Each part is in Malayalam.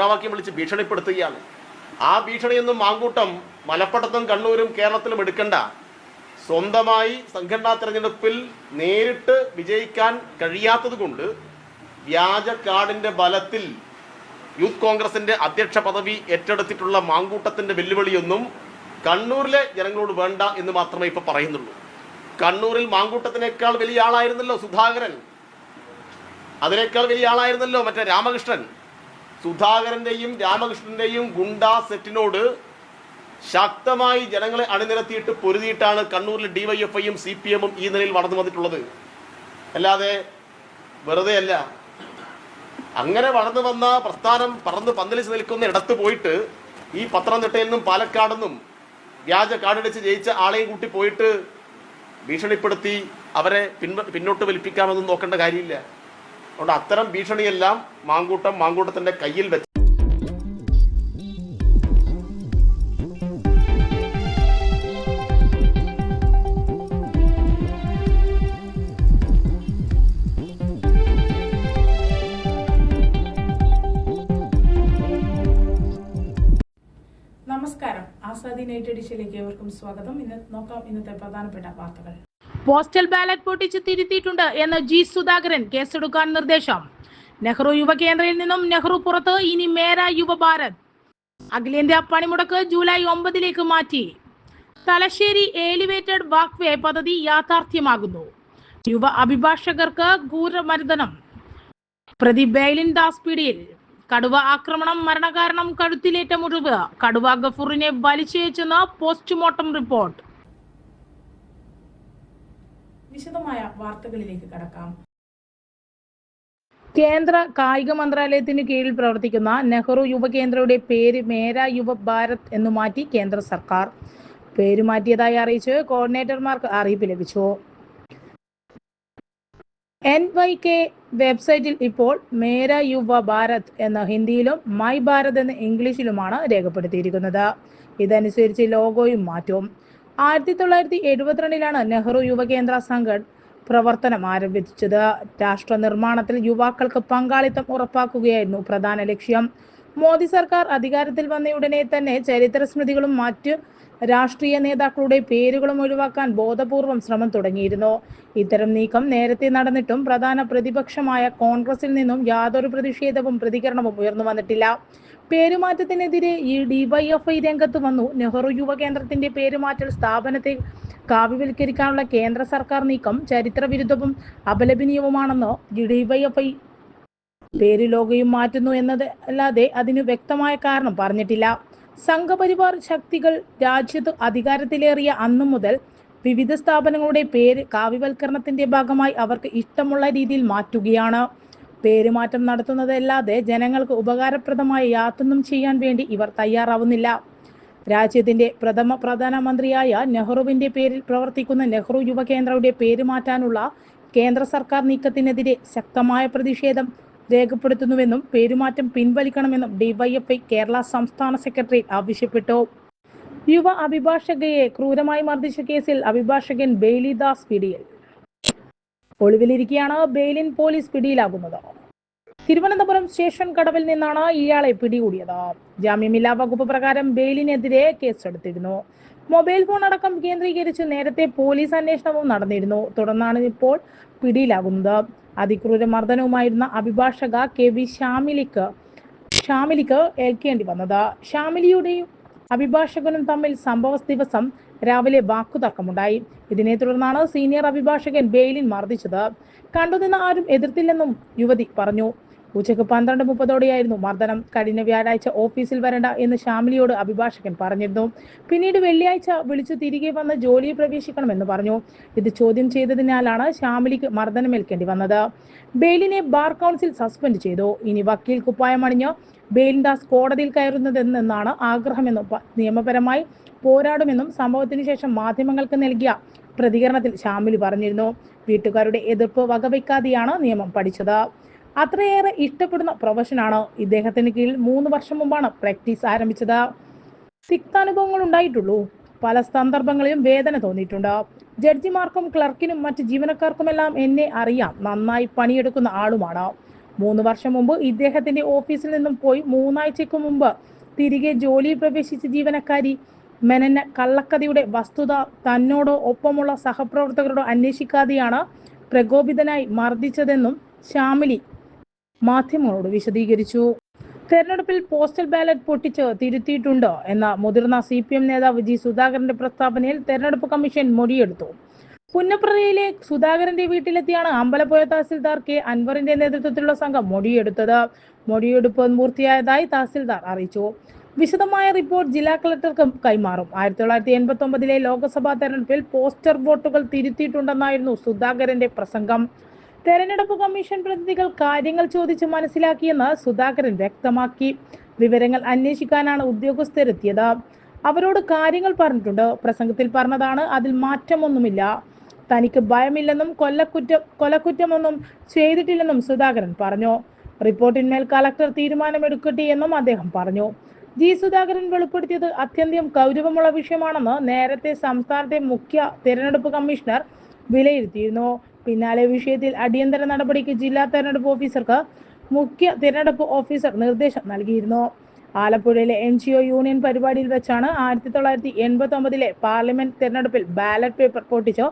മുദ്രാവാക്യം വിളിച്ച് ഭീഷണിപ്പെടുത്തുകയാണ്. ആ ഭീഷണിയൊന്നും മാങ്കൂട്ടം മലപ്പുറത്തും കണ്ണൂരും കേരളത്തിലും എടുക്കണ്ട. സ്വന്തമായി സംഘടനാ തെരഞ്ഞെടുപ്പിൽ നേരിട്ട് വിജയിക്കാൻ കഴിയാത്തത് കൊണ്ട് വ്യാജ കാർഡിന്റെ ബലത്തിൽ യൂത്ത് കോൺഗ്രസിന്റെ അധ്യക്ഷ പദവി ഏറ്റെടുത്തിട്ടുള്ള മാങ്കൂട്ടത്തിന്റെ വെല്ലുവിളിയൊന്നും കണ്ണൂരിലെ ജനങ്ങളോട് വേണ്ട എന്ന് മാത്രമേ ഇപ്പൊ പറയുന്നുള്ളൂ. കണ്ണൂരിൽ മാങ്കൂട്ടത്തിനേക്കാൾ വലിയ ആളായിരുന്നല്ലോ സുധാകരൻ. അതിനേക്കാൾ വലിയ ആളായിരുന്നല്ലോ മറ്റേ രാമകൃഷ്ണൻ. സുധാകരന്റെയും രാമകൃഷ്ണന്റെയും ഗുണ്ടാ സെറ്റിനോട് ശക്തമായി ജനങ്ങളെ അണിനിരത്തിയിട്ട് പൊരുതിയിട്ടാണ് കണ്ണൂരിൽ ഡിവൈഎഫ്ഐയും സി പി എമ്മും ഈ നിലയിൽ വളർന്നു വന്നിട്ടുള്ളത്. അല്ലാതെ വെറുതെ അല്ല. അങ്ങനെ വളർന്നു വന്ന പ്രസ്ഥാനം പറന്ന് പന്തലിച്ച് നിൽക്കുന്ന ഇടത്ത് പോയിട്ട് ഈ പത്തനംതിട്ടയിൽ നിന്നും പാലക്കാട് നിന്നും വ്യാജ കാർഡടിച്ച് ജയിച്ച ആളെയും കൂട്ടി പോയിട്ട് ഭീഷണിപ്പെടുത്തി അവരെ പിന്നോട്ട് വലിപ്പിക്കാമെന്നും നോക്കേണ്ട കാര്യമില്ല. അതുകൊണ്ട് അത്തരം ഭീഷണിയെല്ലാം മാങ്കൂട്ടം മാങ്കൂട്ടത്തിന്റെ കയ്യിൽ വെച്ച് നമസ്കാരം. ആസാദി നൈറ്റ് എഡിഷനിലേക്ക് ഏവർക്കും സ്വാഗതം. ഇന്ന് നോക്കാം ഇന്നത്തെ പ്രധാനപ്പെട്ട വാർത്തകൾ. പോസ്റ്റൽ ബാലറ്റ് പൊട്ടിച്ച് തിരുത്തിയിട്ടുണ്ട് എന്ന് ജി സുധാകരൻ കേസെടുക്കാൻ നിർദ്ദേശം. നെഹ്റു യുവകേന്ദ്രയിൽ നിന്നും നെഹ്റു പുറത്ത് ഇനി മേര യുവഭാരത്. അഖിലേന്ത്യാ പണിമുടക്ക് ജൂലൈ ഒമ്പതിലേക്ക് മാറ്റി. തലശ്ശേരി എലിവേറ്റഡ് വാക്വേ പദ്ധതി യാഥാർത്ഥ്യമാകുന്നു. യുവ അഭിഭാഷകർക്ക് ക്രൂരമർദ്ദനം പ്രതി ബൈലിൻ ദാസ് പിടിയിൽ കടുവ ആക്രമണം മരണകാരണം കഴുത്തിലേറ്റ മുറിവ്. കടുവ ഗഫൂറിനെ വലിച്ചയച്ചെന്ന് പോസ്റ്റ്മോർട്ടം റിപ്പോർട്ട്. വിശദമായ വാർത്തകളിലേക്ക് കടക്കാം. കേന്ദ്ര കായിക മന്ത്രാലയത്തിന് കീഴിൽ പ്രവർത്തിക്കുന്ന നെഹ്റു യുവകേന്ദ്രയുടെ പേര് മേര യുവ ഭാരത് എന്ന് മാറ്റി കേന്ദ്ര സർക്കാർ. പേര് മാറ്റിയതായി അറിയിച്ച് കോർഡിനേറ്റർമാർക്ക് അറിയിപ്പ് ലഭിച്ചു. എൻ വൈ കെ വെബ്സൈറ്റിൽ ഇപ്പോൾ മേര യുവ ഭാരത് എന്ന ഹിന്ദിയിലും മൈ ഭാരത് എന്ന ഇംഗ്ലീഷിലുമാണ് രേഖപ്പെടുത്തിയിരിക്കുന്നത്. ഇതനുസരിച്ച് ലോഗോയും മാറ്റും. ആയിരത്തി തൊള്ളായിരത്തി എഴുപത്തിരണ്ടിലാണ് നെഹ്റു യുവകേന്ദ്ര സംഘട് പ്രവർത്തനം ആരംഭിച്ചത്. രാഷ്ട്ര നിർമ്മാണത്തിൽ യുവാക്കൾക്ക് പങ്കാളിത്തം ഉറപ്പാക്കുകയായിരുന്നു പ്രധാന ലക്ഷ്യം. മോദി സർക്കാർ അധികാരത്തിൽ വന്നയുടനെ തന്നെ ചരിത്ര സ്മൃതികളും മറ്റ് രാഷ്ട്രീയ നേതാക്കളുടെ പേരുകളും ഒഴിവാക്കാൻ ബോധപൂർവം ശ്രമം തുടങ്ങിയിരുന്നു. ഇത്തരം നീക്കം നേരത്തെ നടന്നിട്ടും പ്രധാന പ്രതിപക്ഷമായ കോൺഗ്രസിൽ നിന്നും യാതൊരു പ്രതിഷേധവും പ്രതികരണവും ഉയർന്നു വന്നിട്ടില്ല. പേരുമാറ്റത്തിനെതിരെ ഈ ഡിവൈഎഫ്ഐ രംഗത്ത് വന്നു. നെഹ്റു യുവകേന്ദ്രത്തിന്റെ പേരുമാറ്റൽ സ്ഥാപനത്തെ കാവ്യവൽക്കരിക്കാനുള്ള കേന്ദ്ര സർക്കാർ നീക്കം ചരിത്രവിരുദ്ധവും അപലപനീയവുമാണെന്ന് ഡിവൈഎഫ്ഐ പേര് ലോകയും മാറ്റുന്നു എന്നത് അല്ലാതെ അതിന് വ്യക്തമായ കാരണം പറഞ്ഞിട്ടില്ല. സംഘപരിവാർ ശക്തികൾ രാജ്യത്ത് അധികാരത്തിലേറിയ അന്നു മുതൽ വിവിധ സ്ഥാപനങ്ങളുടെ പേര് കാവ്യവൽക്കരണത്തിന്റെ ഭാഗമായി അവർക്ക് ഇഷ്ടമുള്ള രീതിയിൽ മാറ്റുകയാണ്. പേരുമാറ്റം നടത്തുന്നതല്ലാതെ ജനങ്ങൾക്ക് ഉപകാരപ്രദമായ യാതൊന്നും ചെയ്യാൻ വേണ്ടി ഇവർ തയ്യാറാവുന്നില്ല. രാജ്യത്തിന്റെ പ്രഥമ പ്രധാനമന്ത്രിയായ നെഹ്റുവിന്റെ പേരിൽ പ്രവർത്തിക്കുന്ന നെഹ്റു യുവകേന്ദ്രയുടെ പേര് മാറ്റാനുള്ള കേന്ദ്ര സർക്കാർ നീക്കത്തിനെതിരെ ശക്തമായ പ്രതിഷേധം രേഖപ്പെടുത്തുന്നുവെന്നും പേരുമാറ്റം പിൻവലിക്കണമെന്നും ഡിവൈഎഫ്ഐ കേരള സംസ്ഥാന സെക്രട്ടറി ആവശ്യപ്പെട്ടു. യുവ അഭിഭാഷകയെ ക്രൂരമായി മർദ്ദിച്ച കേസിൽ അഭിഭാഷകൻ ബെയ്ലി ദാസ് പിടിയിൽ. ഒളിവിലിരിക്കെയാണ് ബെയിലിൻ പോലീസ് പിടിയിലാകുന്നത്. തിരുവനന്തപുരം സ്റ്റേഷൻ കടവിൽ നിന്നാണ് ഇയാളെ പിടികൂടിയത്. ജാമ്യമില്ലാ വകുപ്പ് പ്രകാരം ബെയിലിനെതിരെ കേസെടുത്തിരുന്നു. മൊബൈൽ ഫോൺ അടക്കം കേന്ദ്രീകരിച്ച് നേരത്തെ പോലീസ് അന്വേഷണവും നടന്നിരുന്നു. തുടർന്നാണ് ഇപ്പോൾ പിടിയിലാകുന്നത്. അതിക്രൂര മർദ്ദനവുമായിരുന്ന അഭിഭാഷക കെ വി ഷാമിലിക്ക് ഷാമിലിക്ക് ഏൽക്കേണ്ടി വന്നത്. ഷാമിലിയുടെയും അഭിഭാഷകനും തമ്മിൽ സംഭവ ദിവസം രാവിലെ വാക്കുതർക്കമുണ്ടായി. ഇതിനെ തുടർന്നാണ് സീനിയർ അഭിഭാഷകൻ ബെയിലിൻ മർദ്ദിച്ചത്. കണ്ടുനിന്ന ആരും എതിർത്തില്ലെന്നും യുവതി പറഞ്ഞു. ഉച്ചയ്ക്ക് പന്ത്രണ്ട് മുപ്പതോടെയായിരുന്നു മർദ്ദനം. കഴിഞ്ഞ വ്യാഴാഴ്ച ഓഫീസിൽ വരണ്ട എന്ന് ഷാമിലിയോട് അഭിഭാഷകൻ പറഞ്ഞിരുന്നു. പിന്നീട് വെള്ളിയാഴ്ച വിളിച്ചു തിരികെ വന്ന് ജോലിയിൽ പ്രവേശിക്കണമെന്ന് പറഞ്ഞു. ഇത് ചോദ്യം ചെയ്തതിനാലാണ് ഷാമിലിക്ക് മർദ്ദനമേൽക്കേണ്ടി വന്നത്. ബെയിലിനെ ബാർ കൗൺസിൽ സസ്പെൻഡ് ചെയ്തു. ഇനി വക്കീൽ കുപ്പായമണിഞ്ഞ് ബെയിൽദാസ് കോടതിയിൽ കയറുന്നതെന്നാണ് ആഗ്രഹമെന്നും നിയമപരമായി പോരാടുമെന്നും സംഭവത്തിന് ശേഷം മാധ്യമങ്ങൾക്ക് നൽകിയ പ്രതികരണത്തിൽ ഷാമിലി പറഞ്ഞിരുന്നു. വീട്ടുകാരുടെ എതിർപ്പ് വകവയ്ക്കാതെയാണ് നിയമം പഠിച്ചത്. അത്രയേറെ ഇഷ്ടപ്പെടുന്ന പ്രൊഫഷനാണ് ഇദ്ദേഹത്തിന് കീഴിൽ മൂന്ന് വർഷം മുമ്പാണ് പ്രാക്ടീസ് ആരംഭിച്ചത്. തിക്താനുഭവങ്ങൾ ഉണ്ടായിട്ടുള്ളൂ. പല സന്ദർഭങ്ങളിലും വേദന തോന്നിയിട്ടുണ്ട്. ജഡ്ജിമാർക്കും ക്ലർക്കിനും മറ്റ് ജീവനക്കാർക്കുമെല്ലാം എന്നെ അറിയാം. നന്നായി പണിയെടുക്കുന്ന ആളുമാണ്. മൂന്ന് വർഷം മുമ്പ് ഇദ്ദേഹത്തിന്റെ ഓഫീസിൽ നിന്നും പോയി മൂന്നാഴ്ചയ്ക്ക് മുമ്പ് തിരികെ ജോലിയിൽ പ്രവേശിച്ച ജീവനക്കാരി മെനന്ന കള്ളക്കഥയുടെ വസ്തുത തന്നോടോ ഒപ്പമുള്ള സഹപ്രവർത്തകരോടോ അന്വേഷിക്കാതെയാണ് പ്രകോപിതനായി മർദ്ദിച്ചതെന്നും ശ്യാമിലി മാധ്യമങ്ങളോട് വിശദീകരിച്ചു. തെരഞ്ഞെടുപ്പിൽ പോസ്റ്റൽ ബാലറ്റ് പൊട്ടിച്ച് തിരുത്തിയിട്ടുണ്ടോ എന്ന മുതിർന്ന സി പി എം നേതാവ് ജി സുധാകരന്റെ പ്രസ്താവനയിൽ തെരഞ്ഞെടുപ്പ് കമ്മീഷൻ മൊഴിയെടുത്തു. പുന്നപ്രതയിലെ സുധാകരന്റെ വീട്ടിലെത്തിയാണ് അമ്പലപ്പുഴ തഹസിൽദാർ കെ. അൻവറിന്റെ നേതൃത്വത്തിലുള്ള സംഘം മൊഴിയെടുത്തത്. മൊഴിയെടുപ്പ് പൂർത്തിയായതായി തഹസിൽദാർ അറിയിച്ചു. വിശദമായ റിപ്പോർട്ട് ജില്ലാ കളക്ടർക്ക് കൈമാറും. ആയിരത്തി തൊള്ളായിരത്തി എൺപത്തി ഒമ്പതിലെ ലോക്സഭാ തെരഞ്ഞെടുപ്പിൽ പോസ്റ്റർ വോട്ടുകൾ തിരുത്തിയിട്ടുണ്ടെന്നായിരുന്നു സുധാകരന്റെ പ്രസംഗം. തെരഞ്ഞെടുപ്പ് കമ്മീഷൻ പ്രതിനിധികൾ കാര്യങ്ങൾ ചോദിച്ച് മനസ്സിലാക്കിയെന്ന് സുധാകരൻ വ്യക്തമാക്കി. വിവരങ്ങൾ അന്വേഷിക്കാനാണ് ഉദ്യോഗസ്ഥരെത്തിയത്. അവരോട് കാര്യങ്ങൾ പറഞ്ഞിട്ടുണ്ട്. പ്രസംഗത്തിൽ പറഞ്ഞതാണ് അതിൽ മാറ്റമൊന്നുമില്ല. തനിക്ക് ഭയമില്ലെന്നും കൊല്ലക്കുറ്റം കൊലക്കുറ്റമൊന്നും ചെയ്തിട്ടില്ലെന്നും സുധാകരൻ പറഞ്ഞു. റിപ്പോർട്ടിന്മേൽ കളക്ടർ തീരുമാനമെടുക്കട്ടെ എന്നും അദ്ദേഹം പറഞ്ഞു. ജി. സുധാകരൻ വെളിപ്പെടുത്തിയത് അത്യന്തം ഗൗരവമുള്ള വിഷയമാണെന്ന് നേരത്തെ സംസ്ഥാനത്തെ മുഖ്യ തിരഞ്ഞെടുപ്പ് കമ്മീഷണർ വിലയിരുത്തിയിരുന്നു. പിന്നാലെ വിഷയത്തിൽ അടിയന്തര നടപടിക്ക് ജില്ലാ തെരഞ്ഞെടുപ്പ് ഓഫീസർക്ക് മുഖ്യ തിരഞ്ഞെടുപ്പ് ഓഫീസർ നിർദ്ദേശം നൽകിയിരുന്നു. ആലപ്പുഴയിലെ എൻ ജി ഒ യൂണിയൻ പരിപാടിയിൽ വെച്ചാണ് ആയിരത്തി തൊള്ളായിരത്തി എൺപത്തി ഒമ്പതിലെ പാർലമെന്റ് തെരഞ്ഞെടുപ്പിൽ ബാലറ്റ് പേപ്പർ പൊട്ടിച്ചോ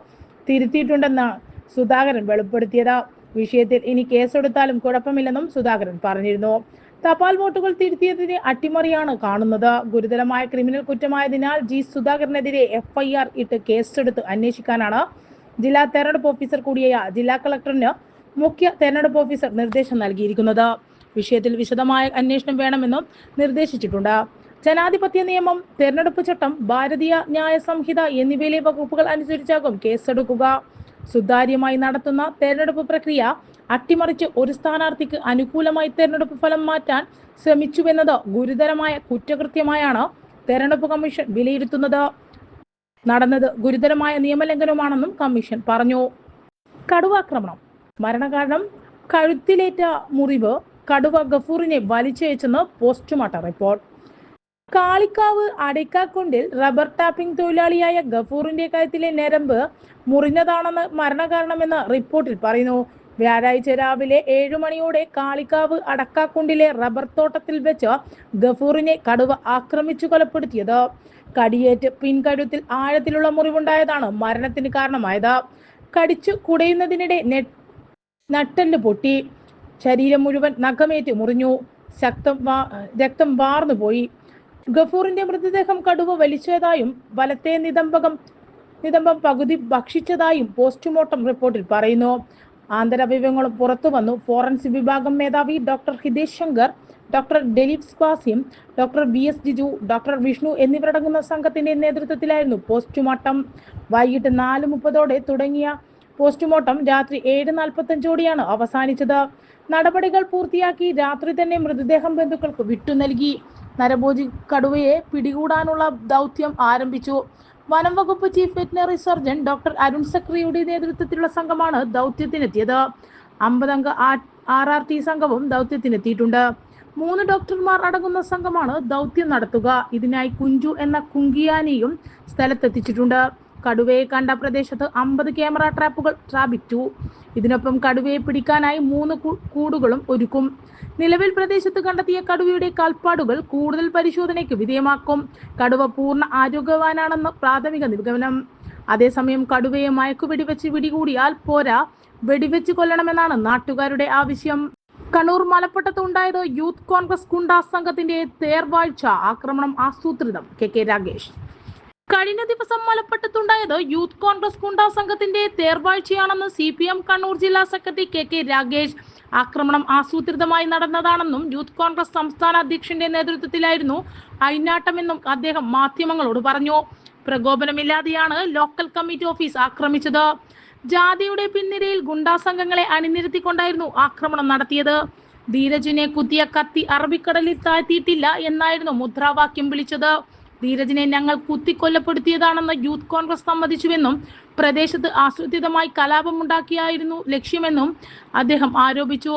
തിരുത്തിയിട്ടുണ്ടെന്ന് സുധാകരൻ വെളിപ്പെടുത്തിയത്. വിഷയത്തിൽ ഇനി കേസെടുത്താലും കുഴപ്പമില്ലെന്നും സുധാകരൻ പറഞ്ഞിരുന്നു. തപാൽ വോട്ടുകൾ തിരുത്തിയതിന് അട്ടിമറിയാണ് കാണുന്നത്. ഗുരുതരമായ ക്രിമിനൽ കുറ്റമായതിനാൽ ജി സുധാകരനെതിരെ എഫ്ഐആർ ഇട്ട് കേസെടുത്ത് അന്വേഷിക്കാനാണ് ജില്ലാ തെരഞ്ഞെടുപ്പ് ഓഫീസർ കൂടിയായ ജില്ലാ കളക്ടറിന് മുഖ്യ തെരഞ്ഞെടുപ്പ് ഓഫീസർ നിർദ്ദേശം നൽകിയിരിക്കുന്നത്. വിഷയത്തിൽ വിശദമായ അന്വേഷണം വേണമെന്നും നിർദ്ദേശിച്ചിട്ടുണ്ട്. ജനാധിപത്യ നിയമം തെരഞ്ഞെടുപ്പ് ചട്ടം ഭാരതീയ ന്യായ സംഹിത എന്നിവയിലെ വകുപ്പുകൾ അനുസരിച്ചാകും കേസെടുക്കുക. സുതാര്യമായി നടത്തുന്ന തെരഞ്ഞെടുപ്പ് പ്രക്രിയ അട്ടിമറിച്ച് ഒരു സ്ഥാനാർത്ഥിക്ക് അനുകൂലമായി തെരഞ്ഞെടുപ്പ് ഫലം മാറ്റാൻ ശ്രമിച്ചുവെന്നത് ഗുരുതരമായ കുറ്റകൃത്യമായാണ് തെരഞ്ഞെടുപ്പ് കമ്മീഷൻ വിലയിരുത്തുന്നത്. നടന്നത് ഗുരുതരമായ നിയമലംഘനമാണെന്നും കമ്മീഷൻ പറഞ്ഞു. കടുവാക്രമണം. മരണകാരണം കഴുത്തിലേറ്റ മുറിവ് കടുവ ഗഫൂറിനെ വലിച്ചയച്ചെന്ന് പോസ്റ്റ്മോർട്ടം റിപ്പോർട്ട്. കാളിക്കാവ് അടയ്ക്കാക്കുണ്ടിൽ റബ്ബർ ടാപ്പിംഗ് തൊഴിലാളിയായ ഗഫൂറിന്റെ കാര്യത്തിലെ ഞരമ്പ് മുറിഞ്ഞതാണെന്ന് മരണകാരണമെന്ന് റിപ്പോർട്ടിൽ പറയുന്നു. വ്യാഴാഴ്ച രാവിലെ ഏഴു മണിയോടെ കാളിക്കാവ് അടക്കാക്കുണ്ടിലെ റബ്ബർ തോട്ടത്തിൽ വെച്ച് ഗഫൂറിനെ കടുവ ആക്രമിച്ചു കൊലപ്പെടുത്തിയത്. കടിയേറ്റ് പിൻകഴുത്തിൽ ആഴത്തിലുള്ള മുറിവുണ്ടായതാണ് മരണത്തിന് കാരണമായത്. കടിച്ചു കുടയുന്നതിനിടെ നട്ടെല്ല് പൊട്ടി. ശരീരം മുഴുവൻ നഖമേറ്റ് മുറിഞ്ഞു. ശക്തം രക്തം വാർന്നുപോയി ഗഫൂറിന്റെ മൃതദേഹം കടുവ വലിച്ചതായും വലത്തെ നിതംബകം നിതംബം പകുതി ഭക്ഷിച്ചതായും പോസ്റ്റ്മോർട്ടം റിപ്പോർട്ടിൽ പറയുന്നു. ആന്തരവിവരങ്ങളും പുറത്തു വന്നു ഫോറൻസിക് വിഭാഗം മേധാവി doctor Hitesh Shankar doctor Dilip Swasyam doctor V S Jiju doctor Vishnu എന്നിവരടങ്ങുന്ന സംഘത്തിന്റെ നേതൃത്വത്തിലായിരുന്നു പോസ്റ്റ്മോർട്ടം. വൈകിട്ട് നാല് മുപ്പതോടെ തുടങ്ങിയ പോസ്റ്റ്മോർട്ടം രാത്രി ഏഴ് നാൽപ്പത്തഞ്ചോടെയാണ് അവസാനിച്ചത്. നടപടികൾ പൂർത്തിയാക്കി രാത്രി തന്നെ മൃതദേഹം ബന്ധുക്കൾക്ക് വിട്ടു നൽകി. നരഭോജി കടുവയെ പിടികൂടാനുള്ള ദൗത്യം ആരംഭിച്ചു. വനം വകുപ്പ് chief veterinary surgeon doctor Arun സക്രിയുടെ നേതൃത്വത്തിലുള്ള സംഘമാണ് ദൗത്യത്തിനെത്തിയത്. അമ്പതംഗ ആർ ആർ ടി സംഘവും ദൗത്യത്തിനെത്തിയിട്ടുണ്ട്. മൂന്ന് ഡോക്ടർമാർ അടങ്ങുന്ന സംഘമാണ് ദൗത്യം നടത്തുക. ഇതിനായി കുഞ്ചു എന്ന കുങ്കിയാനിയും സ്ഥലത്തെത്തിച്ചിട്ടുണ്ട്. കടുവയെ കണ്ട പ്രദേശത്ത് അമ്പത് ക്യാമറ ട്രാപ്പുകൾ സ്ഥാപിച്ചു. ഇതിനൊപ്പം കടുവയെ പിടിക്കാനായി മൂന്ന് കൂടുകളും ഒരുക്കും. നിലവിൽ പ്രദേശത്ത് കണ്ടെത്തിയ കടുവയുടെ കാൽപ്പാടുകൾ കൂടുതൽ പരിശോധനയ്ക്ക് വിധേയമാക്കും. കടുവ പൂർണ ആരോഗ്യവാനാണെന്ന് പ്രാഥമിക നിഗമനം. അതേസമയം കടുവയെ മയക്കുവെടിവെച്ച് പിടികൂടിയാൽ പോരാ വെടിവെച്ച് കൊല്ലണമെന്നാണ് നാട്ടുകാരുടെ ആവശ്യം. കണ്ണൂർ മലപ്പട്ടത്ത് ഉണ്ടായത് യൂത്ത് കോൺഗ്രസ് ഗുണ്ടാ സംഘത്തിന്റെ തേർവാഴ്ച ആക്രമണം ആസൂത്രിതം. കെ കെ രാഗേഷ് കഴിഞ്ഞ ദിവസം മലപ്പട്ടത്തുണ്ടായത് യൂത്ത് കോൺഗ്രസ് ഗുണ്ടാ സംഘത്തിന്റെ തേർവാഴ്ചയാണെന്ന് സി പി എം കണ്ണൂർ ജില്ലാ സെക്രട്ടറി കെ കെ രാഗേഷ് ആക്രമണം ആസൂത്രിതമായി നടന്നതാണെന്നും യൂത്ത് കോൺഗ്രസ് സംസ്ഥാന അധ്യക്ഷന്റെ നേതൃത്വത്തിലായിരുന്നു അയിനാട്ടമെന്നും അദ്ദേഹം മാധ്യമങ്ങളോട് പറഞ്ഞു. പ്രകോപനമില്ലാതെയാണ് ലോക്കൽ കമ്മിറ്റി ഓഫീസ് ആക്രമിച്ചത്. ജാതിയുടെ പിൻനിരയിൽ ഗുണ്ടാ സംഘങ്ങളെ അണിനിരത്തിക്കൊണ്ടായിരുന്നു ആക്രമണം നടത്തിയത്. ധീരജിനെ കുത്തിയ കത്തി അറബിക്കടലിൽ താഴ്ത്തിയിട്ടില്ല എന്നായിരുന്നു മുദ്രാവാക്യം വിളിച്ചത്. ധീരജിനെ ഞങ്ങൾ കുത്തിക്കൊല്ലപ്പെടുത്തിയതാണെന്ന് യൂത്ത് കോൺഗ്രസ് സമ്മതിച്ചുവെന്നും പ്രദേശത്ത് ആസൂത്രിതമായി കലാപമുണ്ടാക്കിയായിരുന്നു ലക്ഷ്യമെന്നും അദ്ദേഹം ആരോപിച്ചു.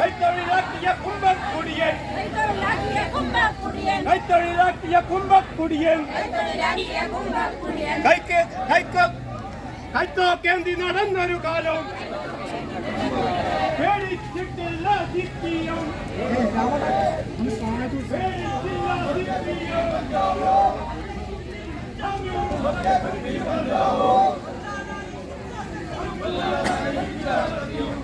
കുമ്പക്കുടിയൻ കൈത്തൊഴിലാക്കിയ കുമ്പക്കുടിയൻ കൈത്തൊഴിലാക്കിയ കുമ്പക്കുടിയൻ കൈത്തൊഴിലാക്കിയ കുമ്പക്കുടിയൻ കൈക്ക് കൈക്ക് കൈത്തോക്കേന്തി നടന്നൊരു കാലം പേടിച്ചിട്ടില്ല സിപ്പിയും പേടിച്ചില്ല സിപ്പിയും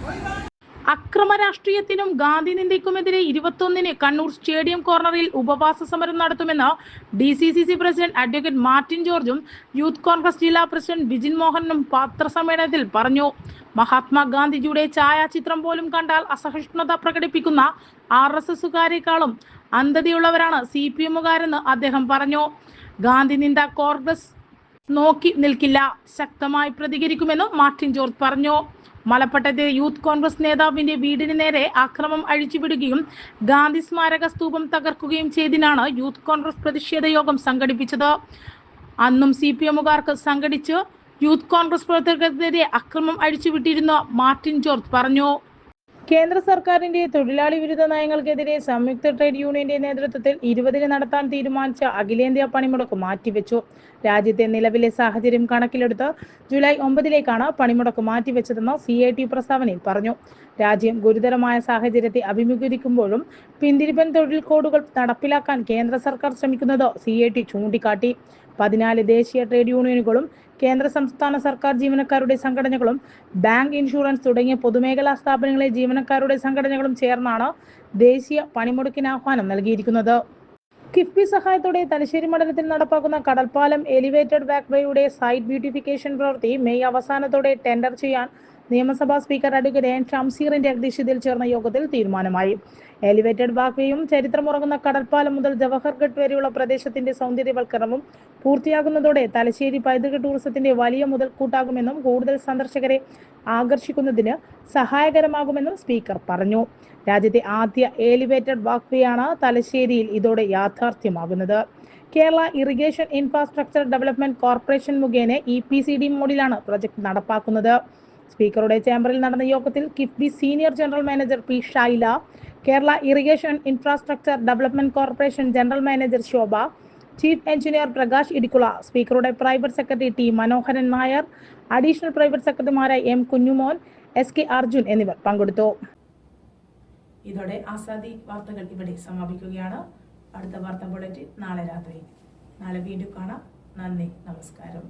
അക്രമ രാഷ്ട്രീയത്തിനും ഗാന്ധി നിന്ദയ്ക്കുമെതിരെ ഇരുപത്തൊന്നിന് കണ്ണൂർ സ്റ്റേഡിയം കോർണറിൽ ഉപവാസ സമരം നടത്തുമെന്ന് D C C C president advocate Martin ജോർജും യൂത്ത് കോൺഗ്രസ് ജില്ലാ പ്രസിഡന്റ് ബിജിൻ മോഹനും പത്രസമ്മേളനത്തിൽ പറഞ്ഞു. മഹാത്മാഗാന്ധിജിയുടെ ഛായാചിത്രം പോലും കണ്ടാൽ അസഹിഷ്ണുത പ്രകടിപ്പിക്കുന്ന ആർ എസ് എസുകാരെക്കാളും അന്ധതയുള്ളവരാണ് സി പി എമ്മുകാരെന്ന് അദ്ദേഹം പറഞ്ഞു. ഗാന്ധി നിന്ദ കോൺഗ്രസ് നോക്കി നിൽക്കില്ല ശക്തമായി പ്രതികരിക്കുമെന്നും മാർട്ടിൻ ജോർജ് പറഞ്ഞു. മലപ്പട്ടത്തെ യൂത്ത് കോൺഗ്രസ് നേതാവിന്റെ വീടിന് നേരെ ആക്രമം അഴിച്ചുവിടുകയും ഗാന്ധി സ്മാരക സ്തൂപം തകർക്കുകയും ചെയ്തിനാണ് യൂത്ത് കോൺഗ്രസ് പ്രതിഷേധ യോഗം സംഘടിപ്പിച്ചത്. അന്നും സി പി എമ്മുകാർക്ക് സംഘടിച്ച് യൂത്ത് കോൺഗ്രസ് പ്രവർത്തകർക്കെതിരെ അക്രമം അഴിച്ചുവിട്ടിരുന്ന മാർട്ടിൻ ജോർജ് പറഞ്ഞു. കേന്ദ്ര സർക്കാരിന്റെ തൊഴിലാളി വിരുദ്ധ നയങ്ങൾക്കെതിരെ സംയുക്ത ട്രേഡ് യൂണിയന്റെ നേതൃത്വത്തിൽ ഇരുപതിന് നടത്താൻ തീരുമാനിച്ച അഖിലേന്ത്യാ പണിമുടക്ക് മാറ്റിവെച്ചു. രാജ്യത്തെ നിലവിലെ സാഹചര്യം കണക്കിലെടുത്ത് ജൂലൈ ഒമ്പതിലേക്കാണ് പണിമുടക്ക് മാറ്റിവെച്ചതെന്ന് സി ഐ ടി പ്രസ്താവനയിൽ പറഞ്ഞു. രാജ്യം ഗുരുതരമായ സാഹചര്യത്തെ അഭിമുഖീകരിക്കുമ്പോഴും പിന്തിരിപ്പൻ തൊഴിൽ കോഡുകൾ നടപ്പിലാക്കാൻ കേന്ദ്ര സർക്കാർ ശ്രമിക്കുന്നത് സി ഐ ടി ചൂണ്ടിക്കാട്ടി. പതിനാല് ദേശീയ ട്രേഡ് യൂണിയനുകളും കേന്ദ്ര സംസ്ഥാന സർക്കാർ ജീവനക്കാരുടെ സംഘടനകളും ബാങ്ക് ഇൻഷുറൻസ് തുടങ്ങിയ പൊതുമേഖലാ സ്ഥാപനങ്ങളിലെ ജീവനക്കാരുടെ സംഘടനകളും ചേർന്നാണ് ദേശീയ പണിമുടക്കിന് ആഹ്വാനം നൽകിയിരിക്കുന്നത്. കിഫ്ബി സഹായത്തോടെ തലശ്ശേരി മണ്ഡലത്തിൽ നടപ്പാക്കുന്ന കടൽപ്പാലം എലിവേറ്റഡ് വാക്വേയുടെ സൈറ്റ് ബ്യൂട്ടിഫിക്കേഷൻ പ്രവൃത്തി മെയ് അവസാനത്തോടെ ടെൻഡർ ചെയ്യാൻ നിയമസഭാ സ്പീക്കർ അഡ്വക്കേറ്റ് എൻ ഷംസീറിന്റെ അധ്യക്ഷതയിൽ ചേർന്ന യോഗത്തിൽ തീരുമാനമായി. എലിവേറ്റഡ് വാക്വേയും ചരിത്രമുറങ്ങുന്ന കടൽപ്പാലം മുതൽ ജവഹർഗഡ് വരെയുള്ള പ്രദേശത്തിന്റെ സൗന്ദര്യവൽക്കരണവും പൂർത്തിയാകുന്നതോടെ തലശ്ശേരി പൈതൃക ടൂറിസത്തിന്റെ വലിയ മുതൽക്കൂട്ടാകുമെന്നും കൂടുതൽ സന്ദർശകരെ ആകർഷിക്കുന്നതിന് സഹായകരമാകുമെന്നും സ്പീക്കർ പറഞ്ഞു. രാജ്യത്തെ ആദ്യ എലിവേറ്റഡ് വാക്വേയാണ് തലശ്ശേരിയിൽ ഇതോടെ യാഥാർത്ഥ്യമാകുന്നത്. Kerala irrigation infrastructure development corporation മുഖേന ഇ പി സി ഡി മോഡിലാണ് പ്രൊജക്ട് നടപ്പാക്കുന്നത്. സ്പീക്കറുടെ ചേംബറിൽ നടന്ന യോഗത്തിൽ KIIFB senior general manager P Shaila Kerala irrigation infrastructure development corporation general manager Shobha chief engineer Prakash Idikkula. സ്പീക്കറുടെ private secretary T Manoharan Nair additional private സെക്രട്ടറിമാരായ M Kunjumon S K Arjun എന്നിവർ പങ്കെടുത്തു. ഇതോടെ ആസാദി വാർത്തകൾ ഇവിടെ സമാപിക്കുകയാണ്. അടുത്ത വാർത്താ ബുള്ളറ്റിൻ നാളെ രാത്രി നാളെ വീണ്ടും കാണാം. നന്ദി നമസ്കാരം.